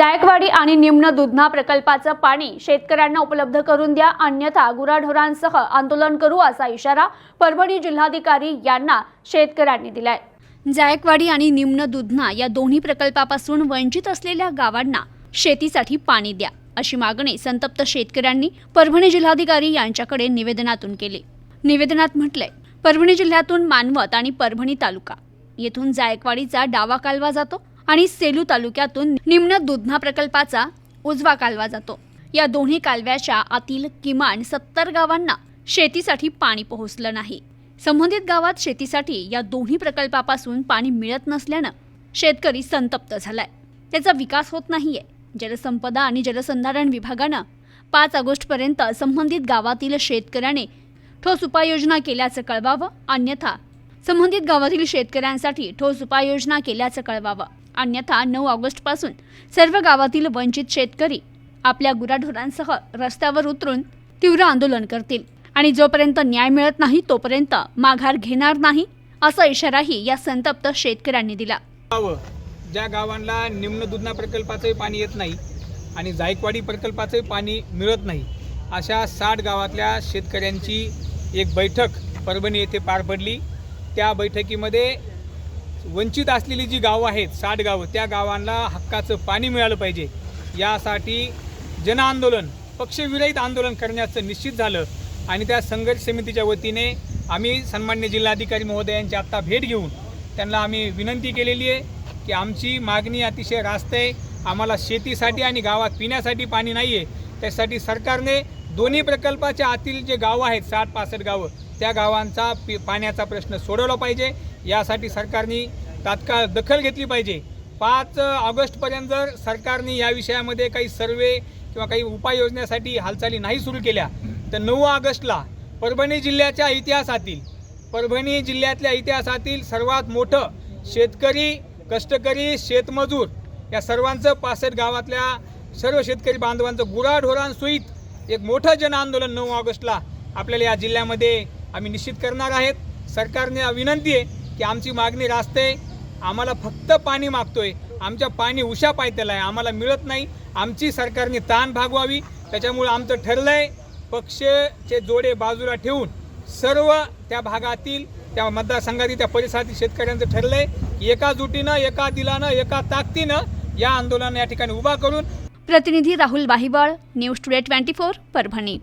जायकवाडी आणि निम्न दुधना प्रकल्पाचं पाणी शेतकऱ्यांना उपलब्ध करून द्या अन्यथा गुराढोरांसह आंदोलन करू असा इशारा परभणी जिल्हाधिकारी यांना शेतकऱ्यांनी दिलाय. जायकवाडी आणि निम्न दुधना या दोन्ही प्रकल्पापासून वंचित असलेल्या गावांना शेतीसाठी पाणी द्या अशी मागणी संतप्त शेतकऱ्यांनी परभणी जिल्हाधिकारी यांच्याकडे निवेदनातून केली. निवेदनात म्हटलंय परभणी जिल्ह्यातून मानवत आणि परभणी तालुका येथून जायकवाडीचा डावा कालवा जातो आणि सेलू तालुक्यातून निम्न दुधना प्रकल्पाचा उजवा कालवा जातो. या दोन्ही कालव्याच्या आतील किमान सत्तर गावांना शेतीसाठी पाणी पोहोचलं नाही. संबंधित गावात शेतीसाठी या दोन्ही प्रकल्पापासून पाणी मिळत नसल्यानं शेतकरी संतप्त झालाय. त्याचा विकास होत नाहीये. जलसंपदा आणि जलसंधारण विभागानं पाच ऑगस्टपर्यंत संबंधित गावातील शेतकऱ्याने ठोस उपाययोजना केल्याचं कळवावं अन्यथा संबंधित गावातील शेतकऱ्यांसाठी ठोस उपाययोजना केल्याचं कळवावं. अन्यथा नऊ ऑगस्टपासून सर्व गावातील वंचित शेतकरी आपल्या गुराढोरांसह रस्त्यावर उतरून तीव्र आंदोलन करतील. आणि जोपर्यंत न्याय मिळत नाही तोपर्यंत माघार घेणार नाही असा इशाराही या संतप्त शेतकऱ्यांनी दिला. ज्या गावांना निम्न दुधना प्रकल्पाचंही पाणी येत नाही आणि जायकवाडी प्रकल्पाचंही पाणी मिळत नाही अशा साठ गावातल्या शेतकऱ्यांची एक बैठक परभणी येथे पार पडली. त्या बैठकीमध्ये वंचित असलेली जी गावं आहेत साठ गावं त्या गावांना हक्काचं पाणी मिळालं पाहिजे. यासाठी जनआंदोलन पक्षविरहित आंदोलन करण्याचं निश्चित झालं आणि त्या संघर्ष समितीच्या वतीने आम्ही सन्मान्य जिल्हाधिकारी महोदयांची आत्ता भेट घेऊन त्यांना आम्ही विनंती केलेली आहे की आमची मागणी अतिशय रास्त आहे. आम्हाला शेतीसाठी आणि गावात पिण्यासाठी पाणी नाही आहे त्यासाठी सरकारने दोन्ही प्रकल्पाच्या आतील जे गावं आहेत साठ पासष्ट गावं त्या गावांचा पि पाण्याचा प्रश्न सोडवला पाहिजे. यासाठी सरकारने तात्काळ दखल घेतली पाहिजे. पाच ऑगस्टपर्यंत जर सरकारने या विषयामध्ये काही सर्वे किंवा काही उपाययोजनेसाठी हालचाली नाही सुरू केल्या तर नऊ ऑगस्टला परभणी जिल्ह्याच्या इतिहासातील परभणी जिल्ह्यातल्या इतिहासातील सर्वात मोठं शेतकरी कष्टकरी शेतमजूर या सर्वांचं पासष्ट गावातल्या सर्व शेतकरी बांधवांचं गुराढोरांसहित एक मोठं जनआंदोलन नऊ ऑगस्टला आपल्याला या जिल्ह्यामध्ये आम्ही निश्चित करणार आहेत. सरकारने विनंती आहे की आमची मागणी रास्त आहे आम्हाला फक्त पाणी मागतोय. आमच्या पाणी उशा पायथ्याला आहे आम्हाला मिळत नाही. आमची सरकारने ताण भागवावी. त्याच्यामुळे आमचं ठरलं आहे पक्षचे जोडे बाजूला ठेवून सर्व त्या भागातील त्या मतदारसंघातील त्या परिसरातील शेतकऱ्यांचं ठरलं आहे एका जुटीनं एका दिलानं एका ताकदीनं या आंदोलन या ठिकाणी उभा करून प्रतिनिधी Rahul Bahibal news today twenty four Parbhani.